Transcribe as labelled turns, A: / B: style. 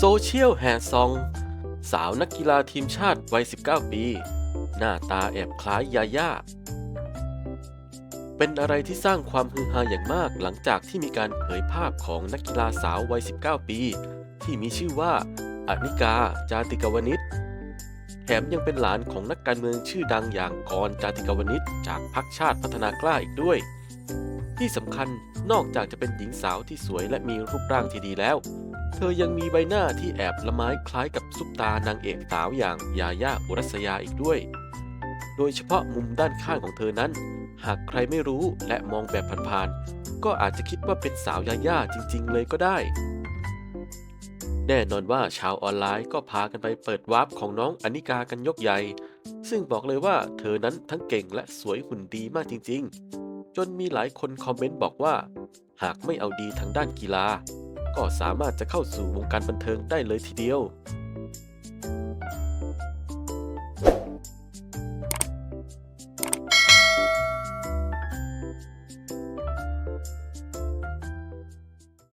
A: โซเชียลแฮซอง สาวนักกีฬาทีมชาติวัย 19 ปี หน้าตาแอบคล้ายยาย่า เป็นอะไรที่สร้างความฮือฮาอย่างมากหลังจากที่มีการเผยภาพของนักกีฬาสาววัย 19 ปี ที่มีชื่อว่าอนิกา จาติกาวนิชแถมยังเป็นหลานของนักการเมืองชื่อดังอย่างกรจาติกาวนิชจากพรรคชาติพัฒนากล้าอีกด้วย ที่สำคัญนอกจากจะเป็นหญิงสาวที่สวยและมีรูปร่างที่ดีแล้ว เธอยังมีใบหน้าที่แอบละไม้คล้ายกับซุปตานางเอกสาวอย่างยาย่าอุรัสยาอีกด้วย โดยเฉพาะมุมด้านข้างของเธอนั้น หากใครไม่รู้และมองแบบผ่านๆก็อาจจะคิดว่าเป็นสาวยาย่าจริง ๆ เลยก็ได้ แน่นอนว่าชาวออนไลน์ก็พากันไปเปิดวาร์ปของน้องอนิกากันยกใหญ่ ซึ่งบอกเลยว่าเธอนั้นทั้งเก่งและสวยหุ่นดีมากจริง ๆ จนมีหลายคนคอมเมนต์บอกว่า หากไม่เอาดีทางด้านกีฬา ก็สามารถจะเข้าสู่วงการบันเทิงได้เลยทีเดียว